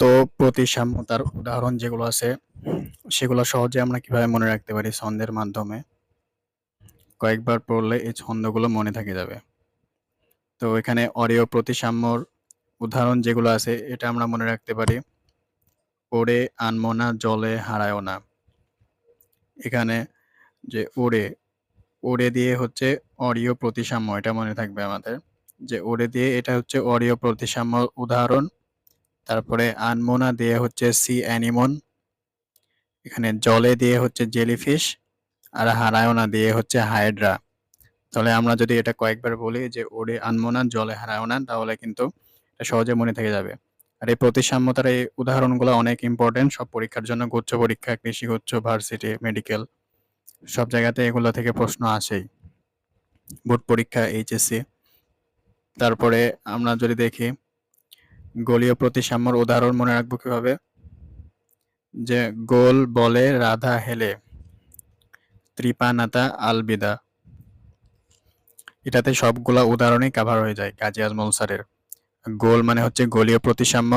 তো প্রতিসাম্যতার উদাহরণ যেগুলো আছে, সেগুলো সহজে আমরা কীভাবে মনে রাখতে পারি ছন্দের মাধ্যমে? কয়েকবার পড়লে এই ছন্দগুলো মনে থাকে যাবে। তো এখানে অরীয় প্রতিসাম্যর উদাহরণ যেগুলো আছে, এটা আমরা মনে রাখতে পারি। ওড়ে আনমো না জলে হারায়ও না। এখানে যে ওড়ে ওড়ে দিয়ে হচ্ছে অরীয় প্রতিসাম্য, এটা মনে থাকবে আমাদের। যে ওড়ে দিয়ে, এটা হচ্ছে অরীয় প্রতিসাম্য উদাহরণ। তারপরে আনমোনা দিয়ে হচ্ছে সি অ্যানিমন, এখানে জলে দিয়ে হচ্ছে জেলিফিশ আর হারায়না দিয়ে হচ্ছে হাইড্রা তাহলে আমরা যদি এটা কয়েকবার বলি যে ওরে আনমোনা, জলে হারায়না, তাহলে কিন্তু এটা সহজে মনে থেকে যাবে। আর এই প্রতিসাম্যতার এই উদাহরণগুলো অনেক ইম্পর্টেন্ট সব পরীক্ষার জন্য গুচ্ছ পরীক্ষা, কৃষি গুচ্ছ ভার্সিটি মেডিকেল সব জায়গাতে এগুলো থেকে প্রশ্ন আসেই। বোর্ড পরীক্ষা এইচএসসি তারপরে আমরা যদি দেখি গোলীয় প্রতিসাম্যর উদাহরণ মনে রাখব কীভাবে? যে গোল বলে রাধা হেলে, ত্রিপানাতা আলবিদা। এটাতে সবগুলা উদাহরণই কাভার হয়ে যায় কাজী আজমল স্যারের। গোল মানে হচ্ছে গোলীয় প্রতিসাম্য,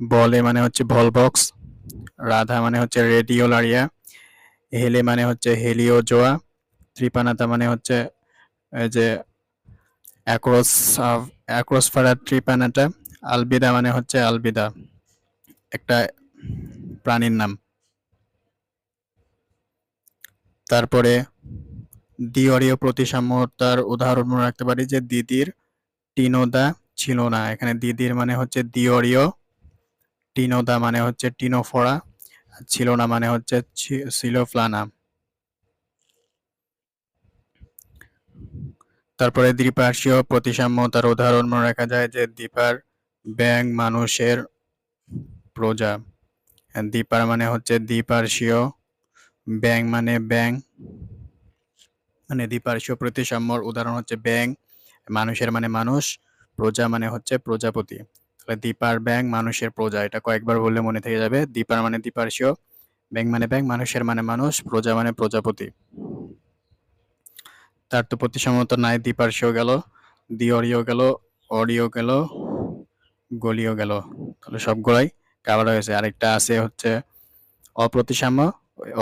বলে মানে হচ্ছে ভল বক্স, রাধা মানে হচ্ছে রেডিও রেডিওলারিয়া হেলে মানে হচ্ছে হেলিওজোয়া ত্রিপানাতা মানে হচ্ছে যে অ্যাক্রোস অ্যাক্রোসফারা ত্রিপানাটা আলবিদা মানে হচ্ছে আলবিদা। একটা প্রাণীর নাম। তারপরে দ্বিঅরীয় প্রতিসাম্যতার উদাহরণ মনে রাখতে পারি যে দিদির টিনোদা ছিল না। এখানে দিদির মানে হচ্ছে দ্বিঅরীয় টিনোদা মানে হচ্ছে টিনোফোরা ছিল না মানে হচ্ছে সিলোফ্লানা। তারপরে দ্বিপার্শ্বীয় প্রতিসাম্যতার উদাহরণ মনে রাখা যায় যে দ্বীপার ব্যাং মানুষের প্রজা। দ্বীপার মানে হচ্ছে দ্বিপার্শ্বীয় ব্যাং মানে ব্যাং। মানে দ্বিপার্শ্বীয় প্রতিসাম্যর উদাহরণ হচ্ছে ব্যাং। মানুষের মানে মানুষ, প্রজা মানে হচ্ছে প্রজাপতি। তাহলে দ্বীপার ব্যাং মানুষের প্রজা, এটা কয়েকবার বললে মনে থেকে যাবে। দ্বীপার মানে দ্বিপার্শ্বীয় ব্যাং মানে ব্যাং, মানুষের মানে মানুষ, প্রজা মানে প্রজাপতি। তার তো প্রতিসাম্যতা নাই দ্বিপার্শ্বীয় গেল দ্বিঅরীয় গেল, অরীয় গেল। গলীয় গেল। তাহলে সবগুলাই কাভার হয়েছে আরেকটা আছে হচ্ছে অপ্রতিসাম্য।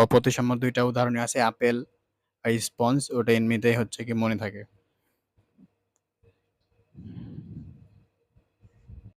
অপ্রতিসাম্য দুইটা উদাহরণ আছে, আপেল স্পঞ্জ ওটা এমনিতেই হচ্ছে কি মনে থাকে।